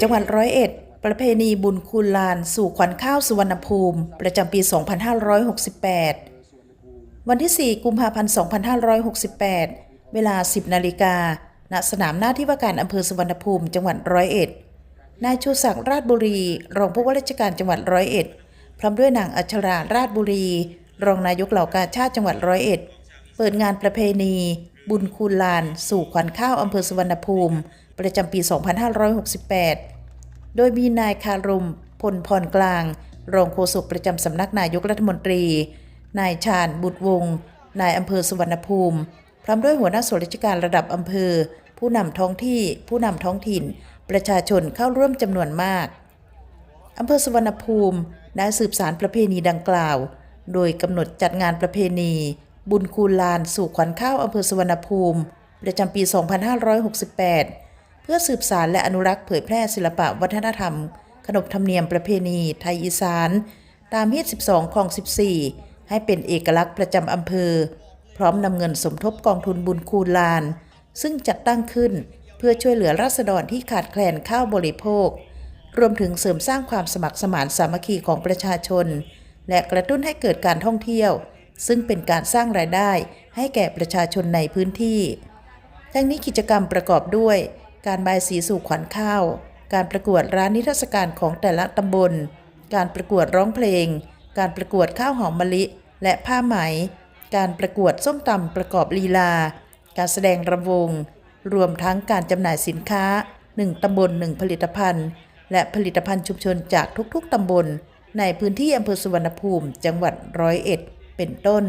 จังหวัดร้อยเอ็ด ประเพณีบุญคูณลานสู่ขวัญข้าวสุวรรณภูมิ ประจำปี 2568 วันที่ 4 กุมภาพันธ์ 2568 เวลา 10 นาฬิกา ณ สนามหน้าที่ว่าการอำเภอสุวรรณภูมิ จังหวัดร้อยเอ็ด นายชูศักดิ์ราชบุรี รองผู้ว่าราชการจังหวัดร้อยเอ็ด พร้อมด้วยนางอัชราราชบุรี รองนายกเหล่ากาชาติจังหวัดร้อยเอ็ด เปิดงานประเพณี บุญคูณลาน สู่ขวัญข้าวอำเภอสุวรรณภูมิ ประจำปี 2568 โดยมีนายคารมพลพรกลาง รองโฆษกประจำสำนักนายกรัฐมนตรี นายชาญบุตรวงศ์นายอำเภอสุวรรณภูมิ พร้อมด้วยหัวหน้าส่วนราชการระดับอำเภอ ผู้นำท้องที่ ผู้นำท้องถิ่น ประชาชนเข้าร่วมจำนวนมากอำเภอสุวรรณภูมิได้สืบสารประเพณีดังกล่าว โดยกำหนดจัดงานประเพณี บุญคูลานสู่ขวัญข้าวอำเภอสุวรรณภูมิ ประจำปี 2568 เพื่อสืบสารและอนุรักษ์เผยแพร่ศิลปะวัฒนธรรม ขนบธรรมเนียมประเพณีไทยอีสาน ตามฮีต12คลอง 14 ให้เป็นเอกลักษณ์ประจำอำเภอ พร้อมนำเงินสมทบกองทุนบุญคูลาน ซึ่งจัดตั้งขึ้นเพื่อช่วยเหลือราษฎรที่ขาดแคลนข้าวบริโภค รวมถึงเสริมสร้างความสมัครสมานสามัคคีของประชาชน และกระตุ้นให้เกิดการท่องเที่ยว ซึ่งเป็นการสร้างรายได้ให้แก่ประชาชนในพื้นที่ ทั้งนี้กิจกรรมประกอบด้วย การบายสีสู่ขวัญข้าว การประกวดร้านนิทรรศการของแต่ละตำบล การประกวดร้องเพลง การประกวดข้าวหอมมะลิ และผ้าไหม การประกวดส้มตำประกอบลีลา การแสดงระวง รวมทั้งการจำหน่ายสินค้า 1ตำบล1ผลิตภัณฑ์ และผลิตภัณฑ์ชุมชนจากทุกๆตำบล ในพื้นที่อำเภอสุวรรณภูมิ จังหวัดร้อยเอ็ด เป็นต้น